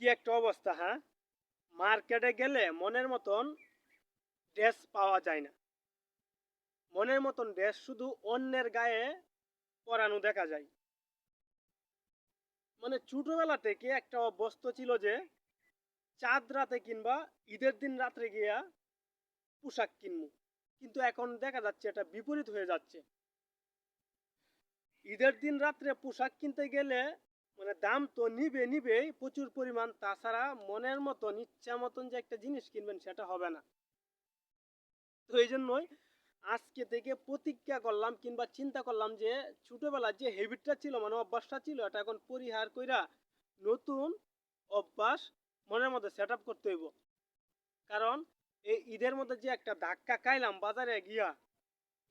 কি একটা অবস্থা হ্যাঁ? মার্কেটে গেলে মনের মতন ড্রেস পাওয়া যায় না। মনের মতন ড্রেস শুধু অন্যের গায়ে পরানো দেখা যায়। মানে ছোটবেলা থেকে একটা অভ্যস্ত ছিল যে, চাঁদ রাতে কিংবা ঈদের দিন রাত্রে গিয়া পোশাক কিনবো। কিন্তু এখন দেখা যাচ্ছে এটা বিপরীত হয়ে যাচ্ছে। ঈদের দিন রাত্রে পোশাক কিনতে গেলে মানে দাম তো নিবে নিবেই, প্রচুর পরিমাণ। তাছাড়া মনের মতন, ইচ্ছা মতন যে একটা জিনিস কিনবেন, সেটা হবে না। তো এই জন্যই আজকে থেকে প্রতিজ্ঞা করলাম কিংবা চিন্তা করলাম যে, ছোটবেলার যে হেবিটটা ছিল মানে অভ্যাসটা ছিল, এটা এখন পরিহার কইরা নতুন অভ্যাস মনের মধ্যে সেট করতে হইব। কারণ এই ঈদের মধ্যে যে একটা ধাক্কা খাইলাম বাজারে গিয়া,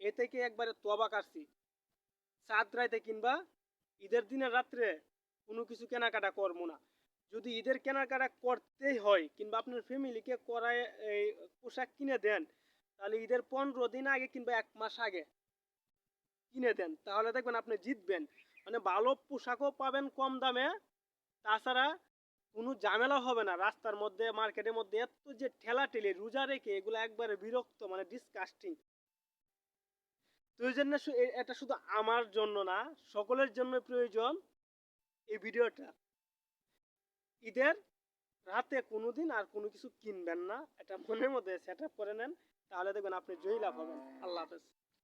এ থেকে একবারে তোবা কাটছি। চাঁদ রাইতে কিংবা ঈদের দিনের রাত্রে কোনো কিছু কেনাকাটা করব না। যদি ঈদের কেনাকাটা করতেই হয়, কিংবা আপনার ফ্যামিলিকে করায়, এই পোশাক কিনে দেন, তাহলে ঈদের পনেরো দিন আগে কিংবা এক মাস আগে কিনে দেন। তাহলে দেখবেন আপনি জিতবেন। মানে ভালো পোশাকও পাবেন কম দামে। তাছাড়া কোনো ঝামেলা হবে না। রাস্তার মধ্যে, মার্কেটের মধ্যে এত যে ঠেলা ঠেলে রোজা রেখে এগুলো একবারে বিরক্ত মানে ডিসকাস্টিং তো এই জন্য এটা শুধু আমার জন্য না, সকলের জন্য প্রয়োজন। এই ভিডিওটা। ঈদের রাতে কোনো দিন আর কোনো কিছু কিনবেন না। এটা মনের মধ্যে সেট করে নেন, তাহলে দেখবেন আপনি জয়ী লাভ হবেন। আল্লাহ হাফেজ।